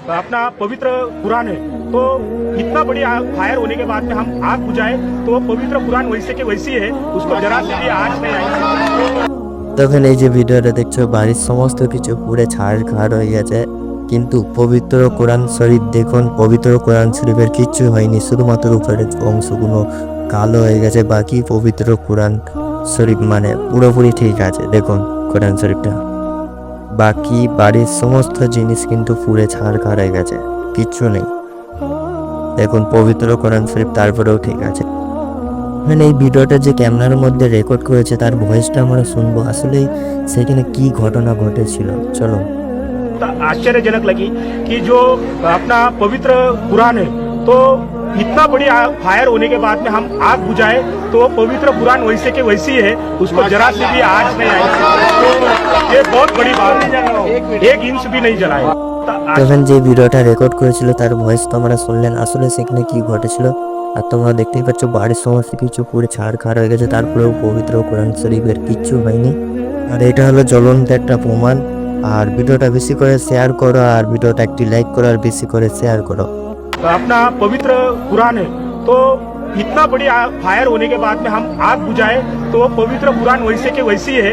अपना पवित्र कुरान है तो इतना बड़ी आग फायर होने के बाद में हम आग बुझाए तो वो पवित्र कुरान वैसे के वैसी है उसको जरा से भी आँच नहीं आई তখন এই যে ভিডিওটা দেখছো বাড়ির সমস্ত কিছু পুড়ে ছাড় খাড় হয়ে গেছে কিন্তু পবিত্র কোরআন শরীফ দেখুন পবিত্র কোরআন শরীফের কিচ্ছু হয়নি শুধুমাত্র উপরের অংশগুলো কালো হয়ে গেছে বাকি পবিত্র কোরআন শরীফ মানে পুরোপুরি ঠিক আছে দেখুন কোরআন শরীফটা বাকি বাড়ির সমস্ত জিনিস কিন্তু পুড়ে ছাড় খাড় হয়ে গেছে কিচ্ছু নেই দেখুন পবিত্র কোরআন শরীফ তারপরেও ঠিক আছে মানে এই ভিডিওটা যে ক্যামেরার মধ্যে রেকর্ড করেছে তার ভয়েসটা আমরা শুনবো আসলে সেখানে কি ঘটনা ঘটেছিল চলো आश्चर्यजनक लगी कि जो अपना पवित्र कुरान है तो इतना बड़ी आग फायर होने के बाद में हम आग बुझाए तो वो पवित्र कुरान वैसे के वैसी है उसको जरा से भी आँच नहीं आई तो ये बहुत बड़ी बात है एक इंच भी नहीं जलाए तो आज- তখন যে ভিডিওটা রেকর্ড করেছিল তার ভয়েস তোমরা শুনলেন আসলে সেখানে কি ঘটেছিল আর তোমরা দেখতেই পাচ্ছ বাড়ির সমস্ত কিছু পুরো ছাড় খাড় হয়ে গেছে তারপরেও পবিত্র কোরআন শরীফের কিচ্ছু হয়নি আর এটা হলো জ্বলন্ত একটা প্রমাণ আর ভিডিওটা বেশি করে শেয়ার করো আর ভিডিওটা একটি লাইক করো আর বেশি করে শেয়ার করো अपना पवित्र कुरान है तो इतना बड़ी आग फायर होने के बाद में हम आग बुझाए तो वो पवित्र कुरान वैसे के वैसी है